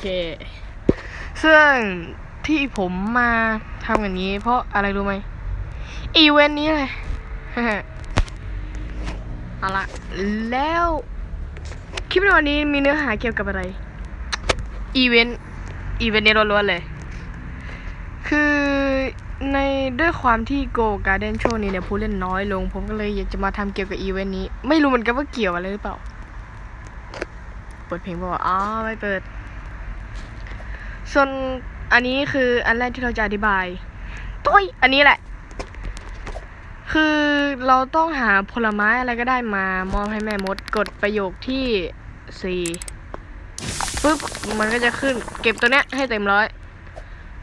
เค ซึ่งที่ผมมาทำอย่างนี้ เพราะอะไรรู้ไหมอีเวนต์นี้เลยเอาละแล้วคลิปในวันนี้มีเนื้อหาเกี่ยวกับอะไร อีเวนต์ อีเวนต์นี้ล้วนๆเลย คือในด้วยความที่โกการ์เดนช่วงนี้เนี่ยผู้เล่นน้อยลง ผมก็เลยอยากจะมาทำเกี่ยวกับอีเวนต์นี้ ไม่รู้เหมือนกันว่าเกี่ยวอะไรหรือเปล่า เปิดเพลงบอกว่าอ๋อ ไม่เปิด ส่วนอันนี้คืออันแรกที่เราจะอธิบายตุ้ยอันนี้แหละ คือเราต้องหาผลไม้อะไรก็ได้มามอบให้แม่มดกดประโยคที่สี่ปุ๊บมันก็จะขึ้นเก็บตัวเนี้ยให้เต็มร้อย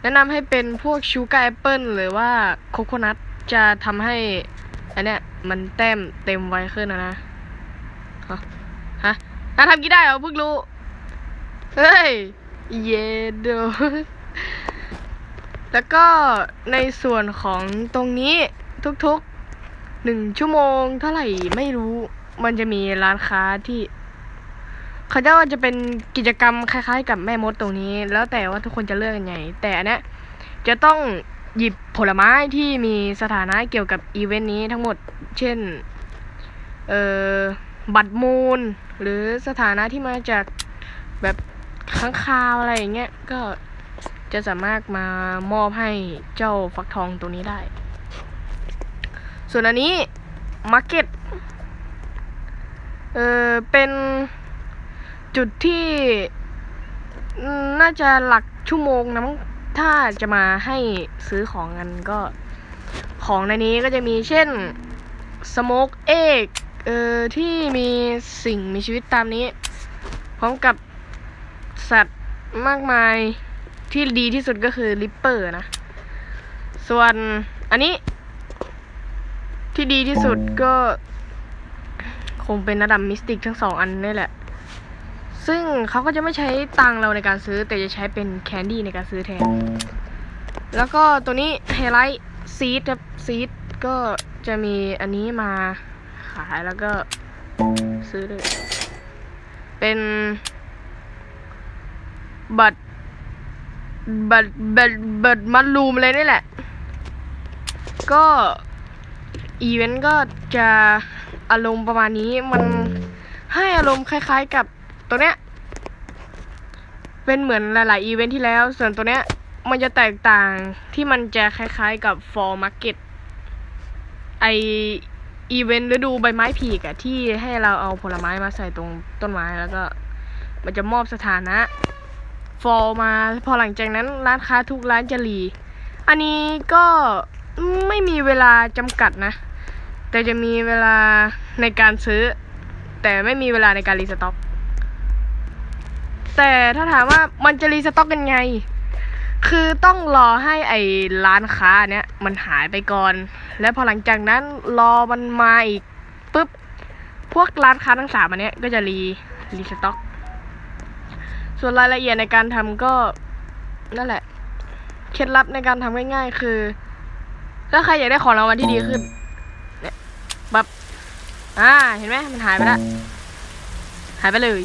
แนะนำให้เป็นพวกชูการ์แอปเปิลหรือว่าโคโคนัทจะทำให้อันเนี้ยมันแต้มเต็มไวขึ้นนะนะ ฮะฮะน่าทำกี่ได้เหรอเพิ่งรู้ เฮ้ย เยโดแล้วก็ในส่วนของตรงนี้ทุกๆหนึ่งชั่วโมงเท่าไหร่ไม่รู้ มันจะมีร้านค้าที่เขาจะว่าจะเป็นกิจกรรมคล้ายๆ กับแม่มดตรงนี้ แล้วแต่ว่าทุกคนจะเลือกยังไง แต่อันเนี้ยจะต้องหยิบผลไม้ที่มีสถานะเกี่ยวกับอีเวนต์นี้ทั้งหมด เช่น เอ่อ บัตรมูล หรือสถานะที่มาจากแบบ ค้างคาวอะไรอย่างเงี้ยก็จะสามารถมามอบให้เจ้าฟักทองตัวนี้ได้ ส่วนอันนี้มาร์เก็ตเออเป็นจุดที่น่าจะหลักชั่วโมงนะมั้งถ้าจะมาให้ซื้อของกันก็ของในนี้ก็จะมีเช่นสโมกเอกเอ่อที่มีสิ่งมีชีวิตตามนี้ พร้อมกับ สัตว์มากมายที่ดีที่สุดก็คือลิปเปอร์นะ ส่วนอันนี้ ที่ดีที่สุดก็ คงเป็นระดับมิสติกทั้งสองอันนี่แหละ ซึ่งเขาก็จะไม่ใช้ตังเราในการซื้อ แต่จะใช้เป็นแคนดี้ในการซื้อแทน แล้วก็ตัวนี้ไฮไลท์ซีดครับซีดก็จะมีอันนี้มาขายแล้วก็ซื้อเลยเป็น บัตรบัตรบัตรบัตรมัดรูมเลยนี่แหละ ก็อีเวนต์ก็จะอารมณ์ประมาณนี้มันให้อารมณ์คล้าย ๆ กับตัวเนี้ย เป็นเหมือนหลาย ๆ อีเวนต์ที่แล้ว ส่วนตัวเนี้ยมันจะแตกต่างที่มันจะคล้าย ๆ กับ for market ไออีเวนต์ฤดูใบไม้ผลิอะที่ให้เราเอาผลไม้มาใส่ตรงต้นไม้แล้วก็ มันจะมอบสถานะ for มา พอหลังจากนั้นร้านค้าทุกร้านจะรีอันนี้ก็ไม่มีเวลาจำกัดนะ แต่จะมีเวลาในการซื้อ แต่ไม่มีเวลาในการรีสต็อก แต่ถ้าถามว่ามันจะรีสต็อกกันไง คือต้องรอให้ไอ้ร้านค้าเนี้ยมันหายไปก่อน แล้วพอหลังจากนั้นรอมันมาอีกปุ๊บ พวกร้านค้าทั้งสามอันเนี้ยก็จะรีรีสต็อก ส่วนรายละเอียดในการทำก็นั่นแหละ เคล็ดลับในการทำง่ายๆ คือ ถ้าใครอยากได้ของรางวัลที่ดีขึ้น เนี่ยแบบอ่า เห็นไหมมันหายไปแล้วหายไปเลย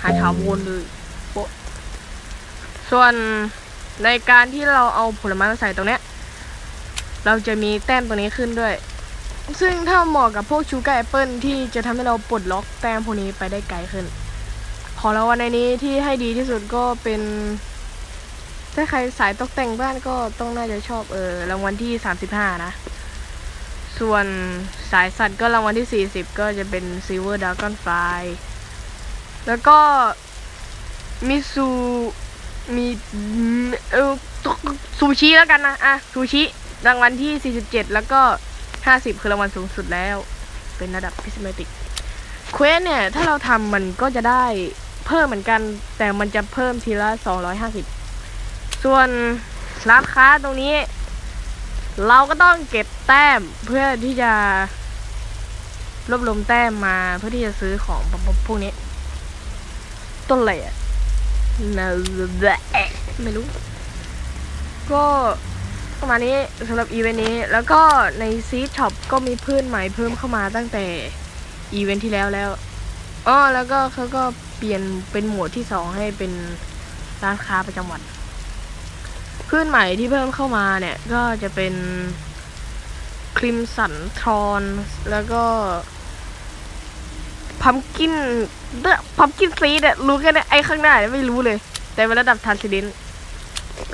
หายถาวรเลยโปะส่วนในการที่เราเอาผลไม้มาใส่ตรงเนี้ย เราจะมีแต้มตรงนี้ขึ้นด้วย ซึ่งถ้าเหมาะกับพวกชูการ์แอปเปิลที่จะทำให้เราปลดล็อกแต้มพวกนี้ไปได้ไกลขึ้น ของรางวัลในนี้ที่ให้ดีที่สุดก็เป็น ถ้าใครสายตกแต่งบ้านก็ต้องน่าจะชอบเออรางวัลที่35นะ ส่วนสายสัตว์ก็รางวัลที่40ก็จะเป็น Silver Dragon Fly แล้วก็มิซูมีเออซูชิแล้วกันนะอะซูชิรางวัลที่ 47 แล้วก็ 50 คือรางวัลสูงสุดแล้ว เป็นระดับพิสเมติกเควสเนี่ย ถ้าเราทำมันก็จะได้ เพิ่มเหมือนกัน แต่มันจะเพิ่มทีละ250ส่วนร้านค้าตรงนี้ เราก็ต้องเก็บแต้มเพื่อที่จะรวบรวมแต้มมาเพื่อที่จะซื้อของพวกนี้ ต้นอะไรอะนาไม่รู้ ก็ประมาณนี้สำหรับอีเวนต์นี้ แล้วก็ในซีช็อปก็มีเพืชใหม่เพิ่มเข้ามาตั้งแต่อีเวนต์ที่แล้วแล้ว อ๋อแล้วก็เขาก็เปลี่ยนเป็นหมวดที่สองให้เป็นร้านค้าประจำวันพืชใหม่ที่เพิ่มเข้ามาเนี่ยก็จะเป็นคริมสันทรอนแล้วก็พัมกินเดพัมกินซีดอะรู้แค่นี้ไอ้ข้างหน้าเนี่ยไม่รู้เลย แต่เป็นระดับทันซิเดน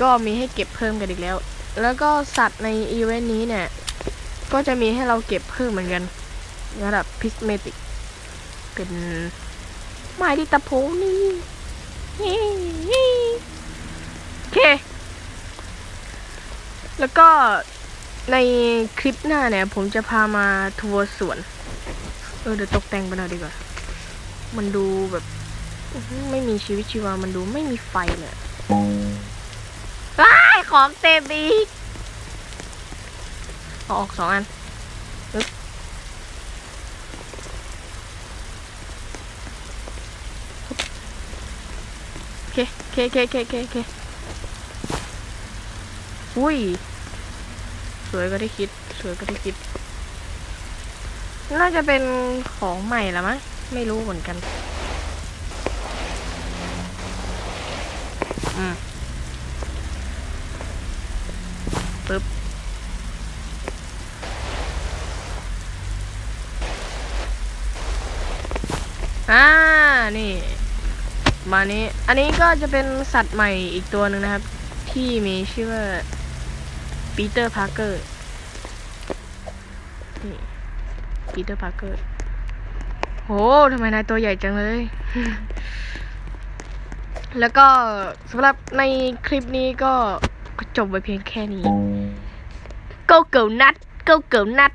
ก็มีให้เก็บเพิ่มกันอีกแล้ว แล้วก็สัตว์ในอีเวนต์นี้เนี่ย ก็จะมีให้เราเก็บเพิ่มเหมือนกัน ระดับพิสเมติก เป็นไม้ดิตาโพนี่โอเค แล้วก็ในคลิปหน้าเนี่ย ผมจะพามาทัวร์สวน เออเดี๋ยวตกแต่งไปหน่อยดีกว่า มันดูแบบ ไม่มีชีวิตชีวา มันดูไม่มีไฟเลยว้ายของเต็มอีกเอาออกสองอัน เคโอเคโอเคโอเคโอเคโอเคอุ้ย สวยก็ได้คิด สวยก็ได้คิด น่าจะเป็นของใหม่ละมั้ง ไม่รู้เหมือนกัน อืมปึ๊บอ่า นี่ มานี้ อันนี้ก็จะเป็นสัตว์ใหม่อีกตัวหนึ่งนะครับ ที่มีชื่อว่าปีเตอร์พาร์เกอร์นี่ปีเตอร์พาร์เกอร์โหทำไมนายตัวใหญ่จังเลย แล้วก็สำหรับในคลิปนี้ก็จบไปเพียงแค่นี้ go go nut go go nut